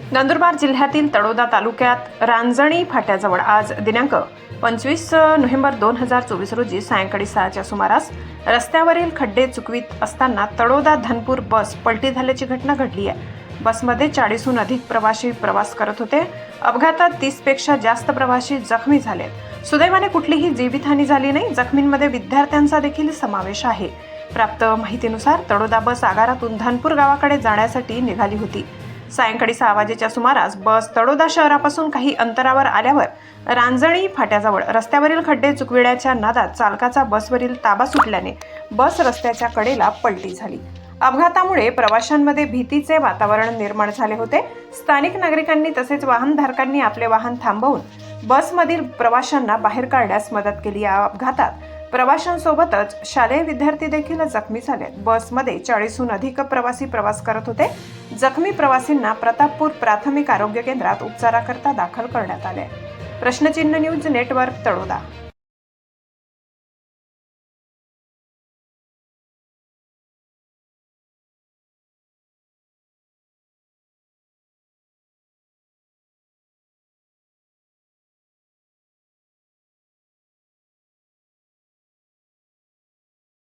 नंदुरबार जिल्ह्यातील तळोदा तालुक्यात रांजणी फाट्याजवळ आज दिनांक पंचवीस नोव्हेंबर दोन हजार चोवीस रोजी सायंकाळी सहाच्या सुमारास रस्त्यावरील खड्डे चुकवीत असताना तळोदा धनपूर बस पलटी झाल्याची घटना घडली आहे. बसमध्ये चाळीसहून अधिक प्रवासी प्रवास करत होते. अपघातात तीसपेक्षा जास्त प्रवासी जखमी झालेत. सुदैवाने कुठलीही जीवितहानी झाली नाही. जखमींमध्ये विद्यार्थ्यांचा देखील समावेश आहे. प्राप्त माहितीनुसार तळोदा बस आगारातून धनपूर गावाकडे जाण्यासाठी निघाली होती. सायंकाळी सहा वाजेच्या सुमारास बस तडोदा शहरापासून काही अंतरावर आल्यावर रांजणी फाट्याजवळ रस्त्यावरील खड्डे चुकविण्याच्या नादात चालकाचा बसवरील ताबा सुटल्याने बस रस्त्याच्या कडेला पलटी झाली. अपघातामुळे प्रवाशांमध्ये भीतीचे वातावरण निर्माण झाले होते. स्थानिक नागरिकांनी तसेच वाहनधारकांनी आपले वाहन थांबवून बसमधील प्रवाशांना बाहेर काढण्यास मदत केली. या अपघातात प्रवाशांसोबतच शालेय विद्यार्थी देखील जखमी झाले बसमध्ये चाळीसहून अधिक प्रवासी प्रवास करत होते. जखमी प्रवासींना प्रतापपूर प्राथमिक आरोग्य केंद्रात उपचाराकरता दाखल करण्यात आले. प्रश्नचिन्ह न्यूज नेटवर्क तळोदा.